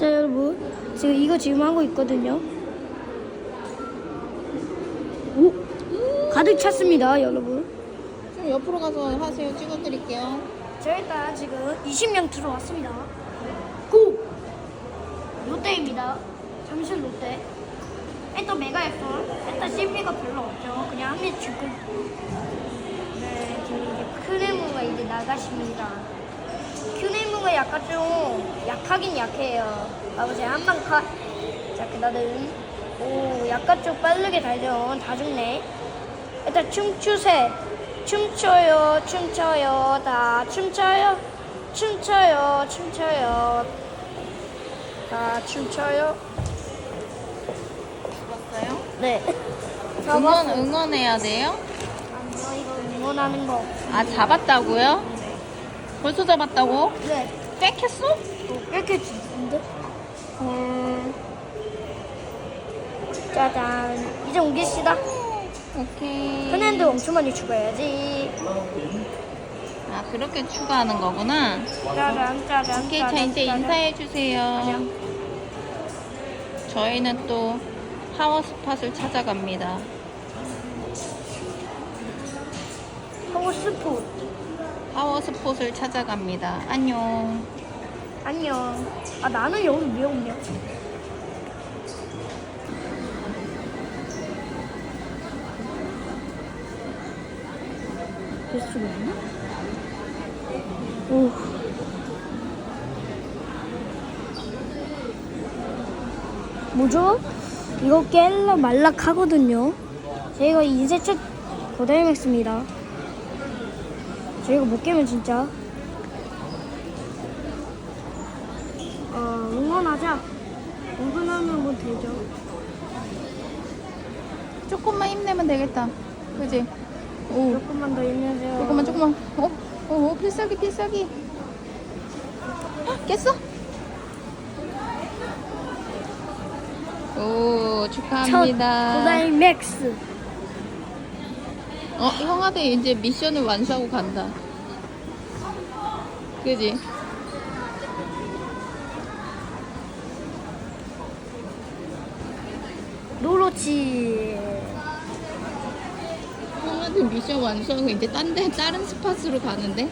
자 여러분 지금 이거 지금 하고 있거든요. 오 가득 찼습니다 여러분. 좀 옆으로 가서 하세요. 찍어드릴게요. 저 일단 지금 20명 들어왔습니다. 고! 롯데입니다. 잠실 롯데. 일단 메가애플. 일단 CP가 별로 없죠. 그냥 한입 주고. 네, 지금 이제 크레무가 이제 나가십니다. 크 레무가 약간 좀 약하긴 약해요. 아버지 한방 컷. 자, 그다음 오, 약간 좀 빠르게 달려. 다 죽네. 일단 춤추세. 춤춰요, 춤춰요, 다 춤춰요, 춤춰요, 춤춰요, 다 춤춰요. 봤어요? 네. 응원, 응원해야 돼요? 아니요, 이거 응원하는 거. 아, 잡았다고요? 벌써 잡았다고? 네. 뺏겼어? 주는데? 음. 짜잔. 이제 옮깁시다. 오케이. 흔한데 엄청 많이 추가해야지. 아, 그렇게 추가하는 거구나. 짜잔, 짜잔. 오케이, 자, 짜잔, 이제 짜잔. 인사해 주세요. 저희는 또 하워 스팟을 찾아갑니다. 하고 스포. 하워 스폿을 찾아갑니다. 안녕. 안녕. 아, 나는 여기 왜 없냐? 될 수가 있나? 오. 뭐죠? 이거 깰라 말락하거든요. 저희가 인쇄 첫 고다이맥스입니다. 저희가 못 깨면 진짜 어, 응원하자. 응원하면 뭐 되죠. 조금만 힘내면 되겠다. 그지? 오, 조금만 더 힘내세요. 조금만, 조금만. 어? 어, 어 필살기, 필살기. 헉, 깼어? 오, 첫 축하합니다. 고다이 맥스. 어, 형아들 이제 미션을 완수하고 간다. 그지? 로로치. 형아들 미션 완수하고 이제 딴 데, 다른 스팟으로 가는데?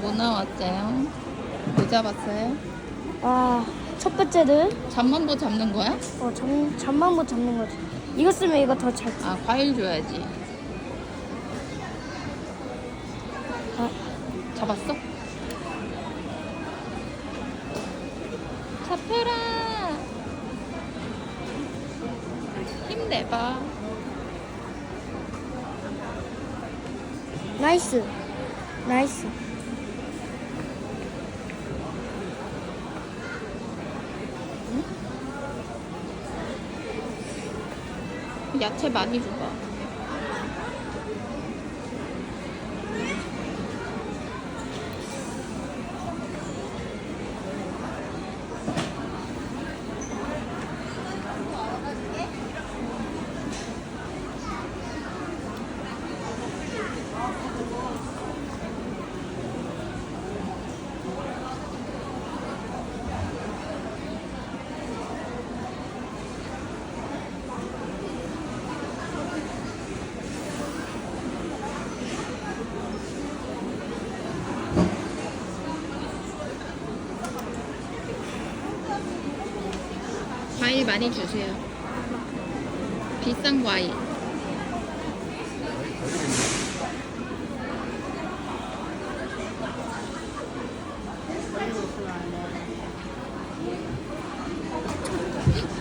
뭐 나왔어요? 뭐 잡았어요? 아, 첫 번째는 잠만보 잡는 거야? 어, 잠, 잠만 못 잡는 거지. 이거 쓰면 이거 더 잘. 아, 과일 줘야지. 아, 잡았어? 잡혀라! 힘내봐. 나이스. 나이스. 야채 많이 줘봐. 과일 많이 주세요. 비싼 과일.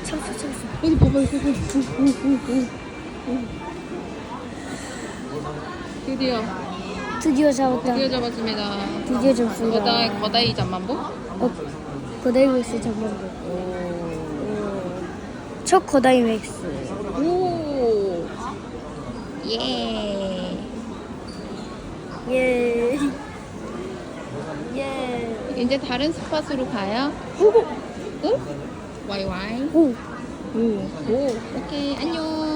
쳤어, 쳤어. 여기 봐봐, 봐봐. 드디어, 드디어 잡았다. 드디어 잡았습니다. 드디어 잡습니다. 거다이, 거다이 잠만보? 어, 고다이 맥스 잡는 거. 첫 고다이 맥스. 오! 예. 예. 예. 이제 다른 스팟으로 가요? 오. 응? 와이와이. 오. 오. 오. 오케이. 안녕.